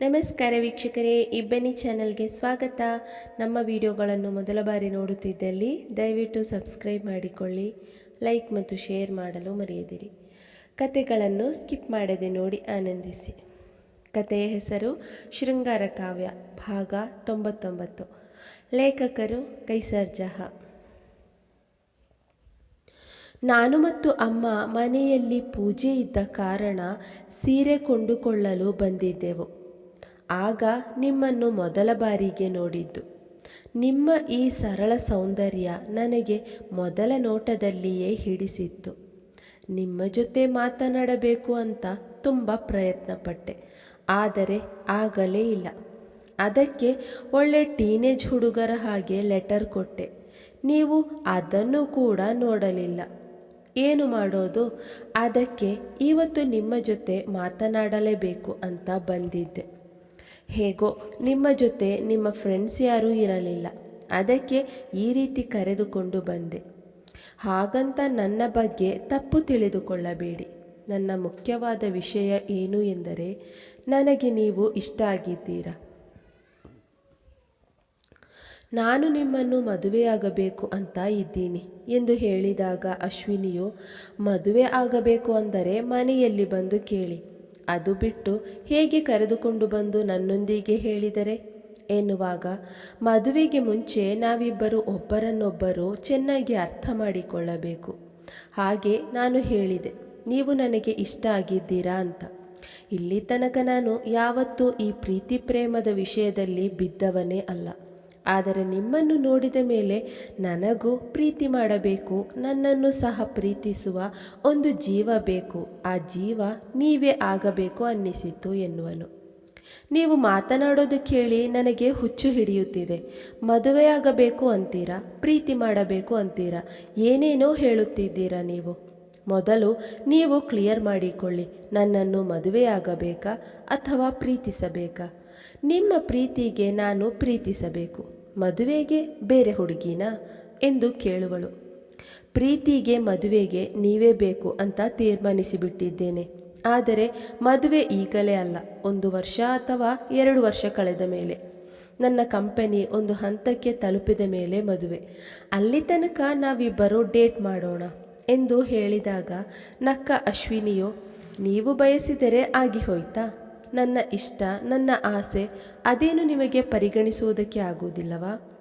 ನಮಸ್ಕಾರ ವೀಕ್ಷಕರೇ ಇಬ್ಬನಿ ಚಾನೆಲ್ಗೆ ಸ್ವಾಗತ. ನಮ್ಮ ವಿಡಿಯೋಗಳನ್ನು ಮೊದಲ ಬಾರಿ ನೋಡುತ್ತಿದ್ದಲ್ಲಿ ದಯವಿಟ್ಟು ಸಬ್ಸ್ಕ್ರೈಬ್ ಮಾಡಿಕೊಳ್ಳಿ, ಲೈಕ್ ಮತ್ತು ಶೇರ್ ಮಾಡಲು ಮರೆಯದಿರಿ. ಕತೆಗಳನ್ನು ಸ್ಕಿಪ್ ಮಾಡದೆ ನೋಡಿ ಆನಂದಿಸಿ. ಕತೆಯ ಹೆಸರು ಶೃಂಗಾರ ಕಾವ್ಯ, ಭಾಗ ತೊಂಬತ್ತೊಂಬತ್ತು. ಲೇಖಕರು ಕೈಸರ್ ಜಹಾ. ನಾನು ಮತ್ತು ಅಮ್ಮ ಮನೆಯಲ್ಲಿ ಪೂಜೆ ಇದ್ದ ಕಾರಣ ಸೀರೆ ಕೊಂಡುಕೊಳ್ಳಲು ಬಂದಿದ್ದೆವು. ಆಗ ನಿಮ್ಮನ್ನು ಮೊದಲ ಬಾರಿಗೆ ನೋಡಿದ್ದು. ನಿಮ್ಮ ಈ ಸರಳ ಸೌಂದರ್ಯ ನನಗೆ ಮೊದಲ ನೋಟದಲ್ಲಿಯೇ ಹಿಡಿಸಿತ್ತು. ನಿಮ್ಮ ಜೊತೆ ಮಾತನಾಡಬೇಕು ಅಂತ ತುಂಬ ಪ್ರಯತ್ನಪಟ್ಟೆ. ಆದರೆ ಆಗಲೇ ಇಲ್ಲ. ಅದಕ್ಕೆ ಒಳ್ಳೆ ಟೀನೇಜ್ ಹುಡುಗರ ಹಾಗೆ ಲೆಟರ್ ಕೊಟ್ಟೆ. ನೀವು ಅದನ್ನು ಕೂಡ ನೋಡಲಿಲ್ಲ. ಏನು ಮಾಡೋದು? ಅದಕ್ಕೆ ಇವತ್ತು ನಿಮ್ಮ ಜೊತೆ ಮಾತನಾಡಲೇಬೇಕು ಅಂತ ಬಂದಿದ್ದೆ. ಹೇಗೋ, ನಿಮ್ಮ ಜೊತೆ ನಿಮ್ಮ ಫ್ರೆಂಡ್ಸ್ ಯಾರೂ ಇರಲಿಲ್ಲ. ಅದಕ್ಕೆ ಈ ರೀತಿ ಕರೆದುಕೊಂಡು ಬಂದೆ. ಹಾಗಂತ ನನ್ನ ಬಗ್ಗೆ ತಪ್ಪು ತಿಳಿದುಕೊಳ್ಳಬೇಡಿ. ನನ್ನ ಮುಖ್ಯವಾದ ವಿಷಯ ಏನು ಎಂದರೆ, ನನಗೆ ನೀವು ಇಷ್ಟ ಆಗಿದ್ದೀರಾ. ನಾನು ನಿಮ್ಮನ್ನು ಮದುವೆಯಾಗಬೇಕು ಅಂತ ಇದ್ದೀನಿ ಎಂದು ಹೇಳಿದಾಗ ಅಶ್ವಿನಿಯು, ಮದುವೆ ಆಗಬೇಕು ಅಂದರೆ ಮನೆಯಲ್ಲಿ ಬಂದು ಕೇಳಿ. ಅದು ಬಿಟ್ಟು ಹೇಗೆ ಕರೆದುಕೊಂಡು ಬಂದು ನನ್ನೊಂದಿಗೆ ಹೇಳಿದರೆ? ಎನ್ನುವಾಗ ಮದುವೆಗೆ ಮುಂಚೆ ನಾವಿಬ್ಬರು ಒಬ್ಬರನ್ನೊಬ್ಬರು ಚೆನ್ನಾಗಿ ಅರ್ಥ ಮಾಡಿಕೊಳ್ಳಬೇಕು. ಹಾಗೆ ನಾನು ಹೇಳಿದೆ, ನೀವು ನನಗೆ ಇಷ್ಟ ಆಗಿದ್ದೀರಾ ಅಂತ. ಇಲ್ಲಿ ತನಕ ನಾನು ಯಾವತ್ತೂ ಈ ಪ್ರೀತಿ ಪ್ರೇಮದ ವಿಷಯದಲ್ಲಿ ಬಿದ್ದವನೇ ಅಲ್ಲ. ಆದರೆ ನಿಮ್ಮನ್ನು ನೋಡಿದ ಮೇಲೆ ನನಗೂ ಪ್ರೀತಿ ಮಾಡಬೇಕು, ನನ್ನನ್ನು ಸಹ ಪ್ರೀತಿಸುವ ಒಂದು ಜೀವ ಬೇಕು. ಆ ಜೀವ ನೀವೇ ಆಗಬೇಕು ಅನ್ನಿಸಿತು ಎನ್ನುವನು. ನೀವು ಮಾತನಾಡೋದು ಕೇಳಿ ನನಗೆ ಹುಚ್ಚು ಹಿಡಿಯುತ್ತಿದೆ. ಮದುವೆಯಾಗಬೇಕು ಅಂತೀರಾ? ಪ್ರೀತಿ ಮಾಡಬೇಕು ಅಂತೀರಾ? ಏನೇನೋ ಹೇಳುತ್ತಿದ್ದೀರಾ ನೀವು? ಮೊದಲು ನೀವು ಕ್ಲಿಯರ್ ಮಾಡಿಕೊಳ್ಳಿ, ನನ್ನನ್ನು ಮದುವೆಯಾಗಬೇಕಾ ಅಥವಾ ಪ್ರೀತಿಸಬೇಕಾ? ನಿಮ್ಮ ಪ್ರೀತಿಗೆ ನಾನು ಪ್ರೀತಿಸಬೇಕು. ಮದುವೆಗೆ ಬೇರೆ ಹುಡುಗಿನ? ಎಂದು ಕೇಳುವಳು. ಪ್ರೀತಿಗೆ ಮದುವೆಗೆ ನೀವೇ ಬೇಕು ಅಂತ ತೀರ್ಮಾನಿಸಿಬಿಟ್ಟಿದ್ದೇನೆ. ಆದರೆ ಮದುವೆ ಈಗಲೇ ಅಲ್ಲ, ಒಂದು ವರ್ಷ ಅಥವಾ ಎರಡು ವರ್ಷ ಕಳೆದ ಮೇಲೆ. ನನ್ನ ಕಂಪನಿ ಒಂದು ಹಂತಕ್ಕೆ ತಲುಪಿದ ಮೇಲೆ ಮದುವೆ. ಅಲ್ಲಿ ತನಕ ನಾವಿಬ್ಬರು ಡೇಟ್ ಮಾಡೋಣ ಎಂದು ಹೇಳಿದಾಗ, ನಕ್ಕ ಅಶ್ವಿನಿಯು, ನೀವು ಬಯಸಿದರೆ ಆಗಿ ಹೋಯ್ತಾ? ನನ್ನ ಇಷ್ಟ, ನನ್ನ ಆಸೆ, ಅದೇನು ನಿಮಗೆ ಪರಿಗಣಿಸುವುದಕ್ಕೆ ಆಗುವುದಿಲ್ಲವಾ?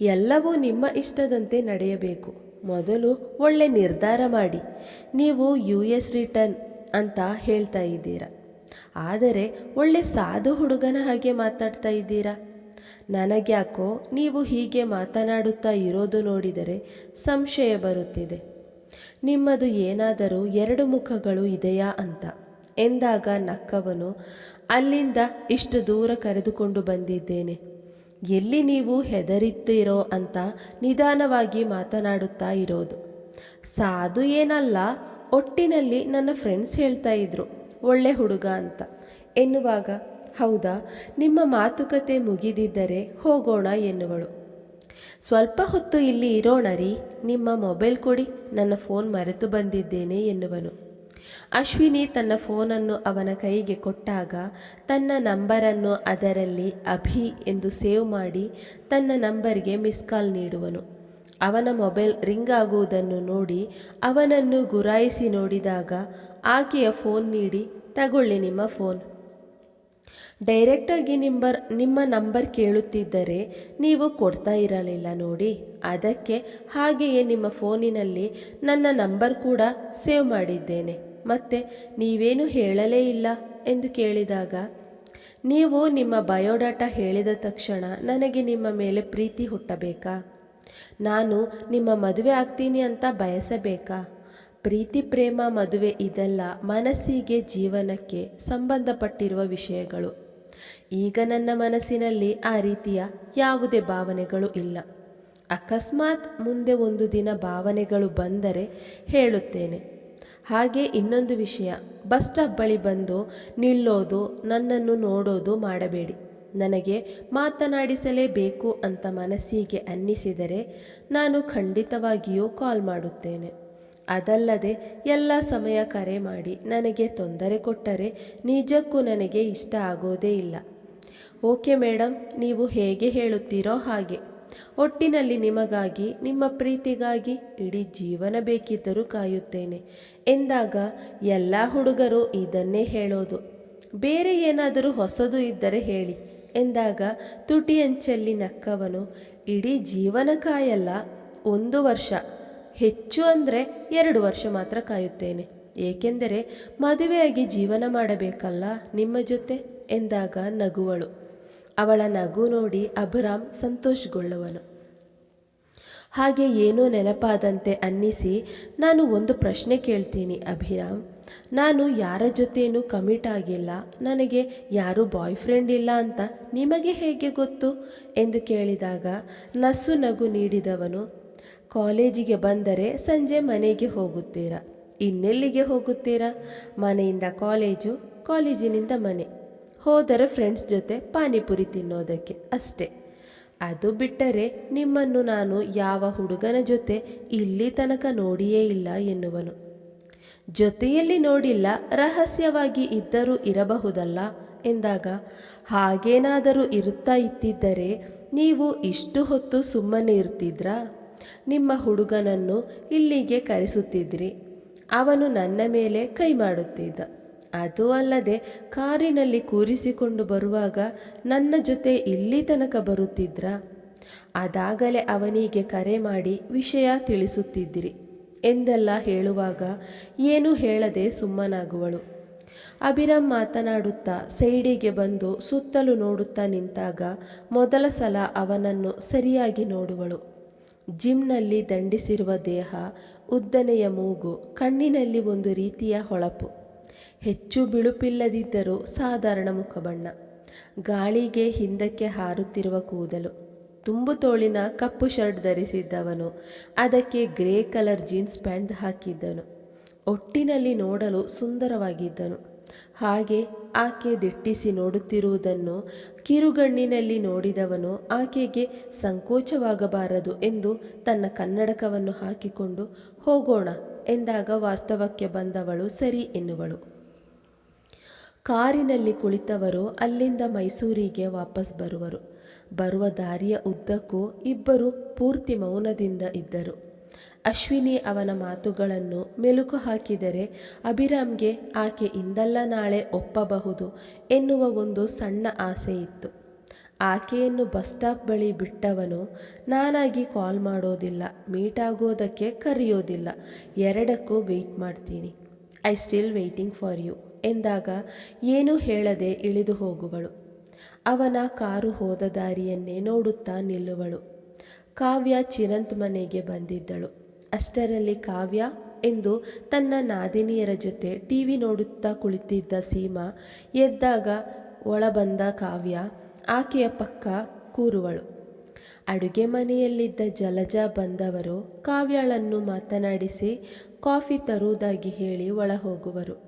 ಎಲ್ಲವೂ ನಿಮ್ಮ ಇಷ್ಟದಂತೆ ನಡೆಯಬೇಕು. ಮೊದಲು ಒಳ್ಳೆ ನಿರ್ಧಾರ ಮಾಡಿ. ನೀವು ಯು ಎಸ್ ರಿಟರ್ನ್ ಅಂತ ಹೇಳ್ತಾ ಇದ್ದೀರಾ. ಆದರೆ ಒಳ್ಳೆ ಸಾಧು ಹುಡುಗನ ಹಾಗೆ ಮಾತಾಡ್ತಾ ಇದ್ದೀರಾ? ನನಗ್ಯಾಕೋ ನೀವು ಹೀಗೆ ಮಾತನಾಡುತ್ತಾ ಇರೋದು ನೋಡಿದರೆ ಸಂಶಯ ಬರುತ್ತಿದೆ. ನಿಮ್ಮದು ಏನಾದರೂ ಎರಡು ಮುಖಗಳು ಇದೆಯಾ ಅಂತ. ಎಂದಾಗ ನಕ್ಕವನು, ಅಲ್ಲಿಂದ ಇಷ್ಟು ದೂರ ಕರೆದುಕೊಂಡು ಬಂದಿದ್ದೇನೆ. ಎಲ್ಲಿ ನೀವು ಹೆದರಿತ್ತೀರೋ ಅಂತ ನಿಧಾನವಾಗಿ ಮಾತನಾಡುತ್ತಾ ಇರೋದು. ಸಾಧು ಏನಲ್ಲ, ಒಟ್ಟಿನಲ್ಲಿ ನನ್ನ ಫ್ರೆಂಡ್ಸ್ ಹೇಳ್ತಾ ಇದ್ರು, ಒಳ್ಳೆ ಹುಡುಗ ಅಂತ. ಎನ್ನುವಾಗ, ಹೌದಾ, ನಿಮ್ಮ ಮಾತುಕತೆ ಮುಗಿದಿದ್ದರೆ ಹೋಗೋಣ ಎನ್ನುವಳು. ಸ್ವಲ್ಪ ಹೊತ್ತು ಇಲ್ಲಿ ಇರೋಣ ರೀ ನಿಮ್ಮ ಮೊಬೈಲ್ ಕೊಡಿ, ನನ್ನ ಫೋನ್ ಮರೆತು ಬಂದಿದ್ದೇನೆ ಎನ್ನುವನು. ಅಶ್ವಿನಿ ತನ್ನ ಫೋನನ್ನು ಅವನ ಕೈಗೆ ಕೊಟ್ಟಾಗ ತನ್ನ ನಂಬರನ್ನು ಅದರಲ್ಲಿ ಅಭಿ ಎಂದು ಸೇವ್ ಮಾಡಿ ತನ್ನ ನಂಬರ್ಗೆ ಮಿಸ್ ಕಾಲ್ ನೀಡುವನು. ಅವನ ಮೊಬೈಲ್ ರಿಂಗ್ ಆಗುವುದನ್ನು ನೋಡಿ ಅವನನ್ನು ಗುರಾಯಿಸಿ ನೋಡಿದಾಗ ಆಕೆಯ ಫೋನ್ ನೀಡಿ, ತಗೊಳ್ಳಿ ನಿಮ್ಮ ಫೋನ್. ಡೈರೆಕ್ಟಾಗಿ ನಿಂಬರ್, ನಿಮ್ಮ ನಂಬರ್ ಕೇಳುತ್ತಿದ್ದರೆ ನೀವು ಕೊಡ್ತಾ ಇರಲಿಲ್ಲ ನೋಡಿ. ಅದಕ್ಕೆ ಹಾಗೆಯೇ ನಿಮ್ಮ ಫೋನಿನಲ್ಲಿ ನನ್ನ ನಂಬರ್ ಕೂಡ ಸೇವ್ ಮಾಡಿದ್ದೇನೆ. ಮತ್ತೆ ನೀವೇನು ಹೇಳಲೇ ಇಲ್ಲ ಎಂದು ಕೇಳಿದಾಗ, ನೀವು ನಿಮ್ಮ ಬಯೋಡಾಟಾ ಹೇಳಿದ ತಕ್ಷಣ ನನಗೆ ನಿಮ್ಮ ಮೇಲೆ ಪ್ರೀತಿ ಹುಟ್ಟಬೇಕಾ? ನಾನು ನಿಮ್ಮ ಮದುವೆ ಆಗ್ತೀನಿ ಅಂತ ಬಯಸಬೇಕಾ? ಪ್ರೀತಿ ಪ್ರೇಮ ಮದುವೆ ಇದೆಲ್ಲ ಮನಸ್ಸಿಗೆ ಜೀವನಕ್ಕೆ ಸಂಬಂಧಪಟ್ಟಿರುವ ವಿಷಯಗಳು. ಈಗ ನನ್ನ ಮನಸ್ಸಿನಲ್ಲಿ ಆ ರೀತಿಯ ಯಾವುದೇ ಭಾವನೆಗಳು ಇಲ್ಲ. ಅಕಸ್ಮಾತ್ ಮುಂದೆ ಒಂದು ದಿನ ಭಾವನೆಗಳು ಬಂದರೆ ಹೇಳುತ್ತೇನೆ. ಹಾಗೆ ಇನ್ನೊಂದು ವಿಷಯ. ಬಸ್ ಸ್ಟಾಪ್ ಬಳಿ ಬಂದು ನಿಲ್ಲೋದು, ನನ್ನನ್ನು ನೋಡೋದು ಮಾಡಬೇಡಿ. ನನಗೆ ಮಾತನಾಡಿಸಲೇಬೇಕು ಅಂತ ಮನಸ್ಸಿಗೆ ಅನ್ನಿಸಿದರೆ ನಾನು ಖಂಡಿತವಾಗಿಯೂ ಕಾಲ್ ಮಾಡುತ್ತೇನೆ. ಅದಲ್ಲದೆ ಎಲ್ಲ ಸಮಯ ಕರೆ ಮಾಡಿ ನನಗೆ ತೊಂದರೆ ಕೊಟ್ಟರೆ ನಿಜಕ್ಕೂ ನನಗೆ ಇಷ್ಟ ಆಗೋದೇ ಇಲ್ಲ. ಓಕೆ ಮೇಡಮ್ ನೀವು ಹೇಗೆ ಹೇಳುತ್ತೀರೋ ಹಾಗೆ. ಒಟ್ಟಿನಲ್ಲಿ ನಿಮಗಾಗಿ, ನಿಮ್ಮ ಪ್ರೀತಿಗಾಗಿ ಇಡೀ ಜೀವನ ಬೇಕಿದ್ದರೂ ಕಾಯುತ್ತೇನೆ. ಎಂದಾಗ ಎಲ್ಲ ಹುಡುಗರು ಇದನ್ನೇ ಹೇಳೋದು. ಬೇರೆ ಏನಾದರೂ ಹೊಸದು ಇದ್ದರೆ ಹೇಳಿ. ಎಂದಾಗ ತುಟಿಯಂಚಲ್ಲಿ ನಕ್ಕವನು, ಇಡೀ ಜೀವನ ಕಾಯಲ್ಲ, ಒಂದು ವರ್ಷ. ಹೆಚ್ಚು ಅಂದರೆ ಎರಡು ವರ್ಷ ಮಾತ್ರ ಕಾಯುತ್ತೇನೆ. ಏಕೆಂದರೆ ಮದುವೆಯಾಗಿ ಜೀವನ ಮಾಡಬೇಕಲ್ಲ ನಿಮ್ಮ ಜೊತೆ? ಎಂದಾಗ ನಗುವಳು. ಅವಳ ನಗು ನೋಡಿ ಅಭಿರಾಮ್ ಸಂತೋಷಗೊಳ್ಳುವನು. ಹಾಗೆ ಏನೋ ನೆನಪಾದಂತೆ ಅನ್ನಿಸಿ, ನಾನು ಒಂದು ಪ್ರಶ್ನೆ ಕೇಳ್ತೀನಿ ಅಭಿರಾಮ್. ನಾನು ಯಾರ ಜೊತೆಯೂ ಕಮಿಟ್ ಆಗಿಲ್ಲ, ನನಗೆ ಯಾರು ಬಾಯ್ ಫ್ರೆಂಡ್ ಇಲ್ಲ ಅಂತ ನಿಮಗೆ ಹೇಗೆ ಗೊತ್ತು? ಎಂದು ಕೇಳಿದಾಗ ನಸು ನಗು ನೀಡಿದವನು, ಕಾಲೇಜಿಗೆ ಬಂದರೆ ಸಂಜೆ ಮನೆಗೆ ಹೋಗುತ್ತೀರಾ? ಇನ್ನೆಲ್ಲಿಗೆ ಹೋಗುತ್ತೀರಾ? ಮನೆಯಿಂದ ಕಾಲೇಜು, ಕಾಲೇಜಿನಿಂದ ಮನೆ. ಹೋದರೆ ಫ್ರೆಂಡ್ಸ್ ಜೊತೆ ಪಾನಿಪುರಿ ತಿನ್ನೋದಕ್ಕೆ ಅಷ್ಟೇ. ಅದು ಬಿಟ್ಟರೆ ನಿಮ್ಮನ್ನು ನಾನು ಯಾವ ಹುಡುಗನ ಜೊತೆ ಇಲ್ಲಿ ತನಕ ನೋಡಿಯೇ ಇಲ್ಲ ಎನ್ನುವನು. ಜೊತೆಯಲ್ಲಿ ನೋಡಿಲ್ಲ, ರಹಸ್ಯವಾಗಿ ಇದ್ದರೂ ಇರಬಹುದಲ್ಲ? ಎಂದಾಗ, ಹಾಗೇನಾದರೂ ಇರುತ್ತಾ ಇತ್ತಿದ್ದರೆ ನೀವು ಇಷ್ಟು ಹೊತ್ತು ಸುಮ್ಮನೆ ಇರ್ತಿದ್ರಾ? ನಿಮ್ಮ ಹುಡುಗನನ್ನು ಇಲ್ಲಿಗೆ ಕರೆಸುತ್ತಿದ್ರಿ. ಅವನು ನನ್ನ ಮೇಲೆ ಕೈ ಮಾಡುತ್ತಿದ್ದ ಅದು ಅಲ್ಲದೆ ಕಾರಿನಲ್ಲಿ ಕೂರಿಸಿಕೊಂಡು ಬರುವಾಗ ನನ್ನ ಜೊತೆ ಇಲ್ಲಿ ತನಕ ಬರುತ್ತಿದ್ರ? ಅದಾಗಲೇ ಅವನಿಗೆ ಕರೆ ಮಾಡಿ ವಿಷಯ ತಿಳಿಸುತ್ತಿದ್ದಿರಿ ಎಂದೆಲ್ಲ ಹೇಳುವಾಗ ಏನೂ ಹೇಳದೆ ಸುಮ್ಮನಾಗುವಳು. ಅಭಿರಾಮ್ ಮಾತನಾಡುತ್ತಾ ಸೈಡಿಗೆ ಬಂದು ಸುತ್ತಲೂ ನೋಡುತ್ತಾ ನಿಂತಾಗ ಮೊದಲ ಸಲ ಅವನನ್ನು ಸರಿಯಾಗಿ ನೋಡುವಳು. ಜಿಮ್ನಲ್ಲಿ ದಂಡಿಸಿರುವ ದೇಹ, ಉದ್ದನೆಯ ಮೂಗು, ಕಣ್ಣಿನಲ್ಲಿ ಒಂದು ರೀತಿಯ ಹೊಳಪು. ಹೆಚ್ಚು ಬಿಳುಪಿಲ್ಲದಿದ್ದರೂ ಸಾಧಾರಣ ಮುಖಬಣ್ಣ. ಗಾಳಿಗೆ ಹಿಂದಕ್ಕೆ ಹಾರುತ್ತಿರುವ ಕೂದಲು. ತುಂಬು ತೋಳಿನ ಕಪ್ಪು ಶರ್ಟ್ ಧರಿಸಿದ್ದವನು, ಅದಕ್ಕೆ ಗ್ರೇ ಕಲರ್ ಜೀನ್ಸ್ ಪ್ಯಾಂಟ್ ಹಾಕಿದ್ದನು. ಒಟ್ಟಿನಲ್ಲಿ ನೋಡಲು ಸುಂದರವಾಗಿದ್ದನು. ಹಾಗೆ ಆಕೆ ದಿಟ್ಟಿಸಿ ನೋಡುತ್ತಿರುವುದನ್ನು ಕಿರುಗಣ್ಣಿನಲ್ಲಿ ನೋಡಿದವನು ಆಕೆಗೆ ಸಂಕೋಚವಾಗಬಾರದು ಎಂದು ತನ್ನ ಕನ್ನಡಕವನ್ನು ಹಾಕಿಕೊಂಡು, ಹೋಗೋಣ ಎಂದಾಗ ವಾಸ್ತವಕ್ಕೆ ಬಂದವಳು ಸರಿ ಎನ್ನುವಳು. ಕಾರಿನಲ್ಲಿ ಕುಳಿತವರು ಅಲ್ಲಿಂದ ಮೈಸೂರಿಗೆ ವಾಪಸ್ ಬರುವರು. ಬರುವ ದಾರಿಯ ಉದ್ದಕ್ಕೂ ಇಬ್ಬರು ಪೂರ್ತಿ ಮೌನದಿಂದ ಇದ್ದರು. ಅಶ್ವಿನಿ ಅವನ ಮಾತುಗಳನ್ನು ಮೆಲುಕು ಹಾಕಿದರೆ ಅಭಿರಾಮ್ಗೆ ಆಕೆ ಇಂದಲ್ಲ ನಾಳೆ ಒಪ್ಪಬಹುದು ಎನ್ನುವ ಒಂದು ಸಣ್ಣ ಆಸೆ ಇತ್ತು. ಆಕೆಯನ್ನು ಬಸ್ ಸ್ಟಾಪ್ ಬಳಿ ಬಿಟ್ಟವನು ನಾನಾಗಿ ಕಾಲ್ ಮಾಡೋದಿಲ್ಲ ಮೀಟ್ ಆಗೋದಕ್ಕೆ ಕರೆಯೋದಿಲ್ಲ. ಎರಡಕ್ಕೂ ವೆಯ್ಟ್ ಮಾಡ್ತೀನಿ. I still waiting for you. ಎಂದಾಗ ಏನೂ ಹೇಳದೆ ಇಳಿದು ಹೋಗುವಳು. ಅವನ ಕಾರು ಹೋದ ದಾರಿಯನ್ನೇ ನೋಡುತ್ತಾ ನಿಲ್ಲುವಳು. ಕಾವ್ಯ ಚಿರಂತ್ ಮನೆಗೆ ಬಂದಿದ್ದಳು. ಅಷ್ಟರಲ್ಲಿ ಕಾವ್ಯ ಎಂದು ತನ್ನ ನಾದಿನಿಯರ ಜೊತೆ ಟಿವಿ ನೋಡುತ್ತಾ ಕುಳಿತಿದ್ದ ಸೀಮಾ ಎದ್ದಾಗ ಒಳಬಂದ ಕಾವ್ಯ ಆಕೆಯ ಪಕ್ಕ ಕೂರುವಳು. ಅಡುಗೆ ಮನೆಯಲ್ಲಿದ್ದ ಜಲಜ ಬಂದವರು ಕಾವ್ಯಳನ್ನು ಮಾತನಾಡಿಸಿ ಕಾಫಿ ತರುವುದಾಗಿ ಹೇಳಿ ಒಳ ಹೋಗುವರು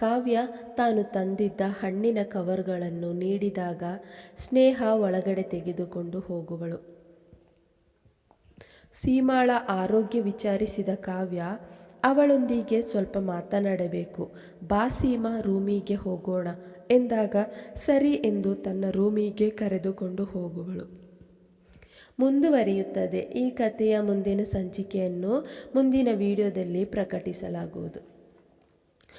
ಕಾವ್ಯ ತಾನು ತಂದಿದ್ದ ಹಣ್ಣಿನ ಕವರ್ಗಳನ್ನು ನೀಡಿದಾಗ ಸ್ನೇಹ ಒಳಗಡೆ ತೆಗೆದುಕೊಂಡು ಹೋಗುವಳು. ಸೀಮಾಳ ಆರೋಗ್ಯ ವಿಚಾರಿಸಿದ ಕಾವ್ಯ, ಅವಳೊಂದಿಗೆ ಸ್ವಲ್ಪ ಮಾತನಾಡಬೇಕು, ಬಾ ಸೀಮಾ, ರೂಮಿಗೆ ಹೋಗೋಣ ಎಂದಾಗ ಸರಿ ಎಂದು ತನ್ನ ರೂಮಿಗೆ ಕರೆದುಕೊಂಡು ಹೋಗುವಳು. ಮುಂದುವರಿಯುತ್ತದೆ ಈ ಕಥೆಯ ಮುಂದಿನ ಸಂಚಿಕೆಯನ್ನು ಮುಂದಿನ ವಿಡಿಯೋದಲ್ಲಿ ಪ್ರಕಟಿಸಲಾಗುವುದು.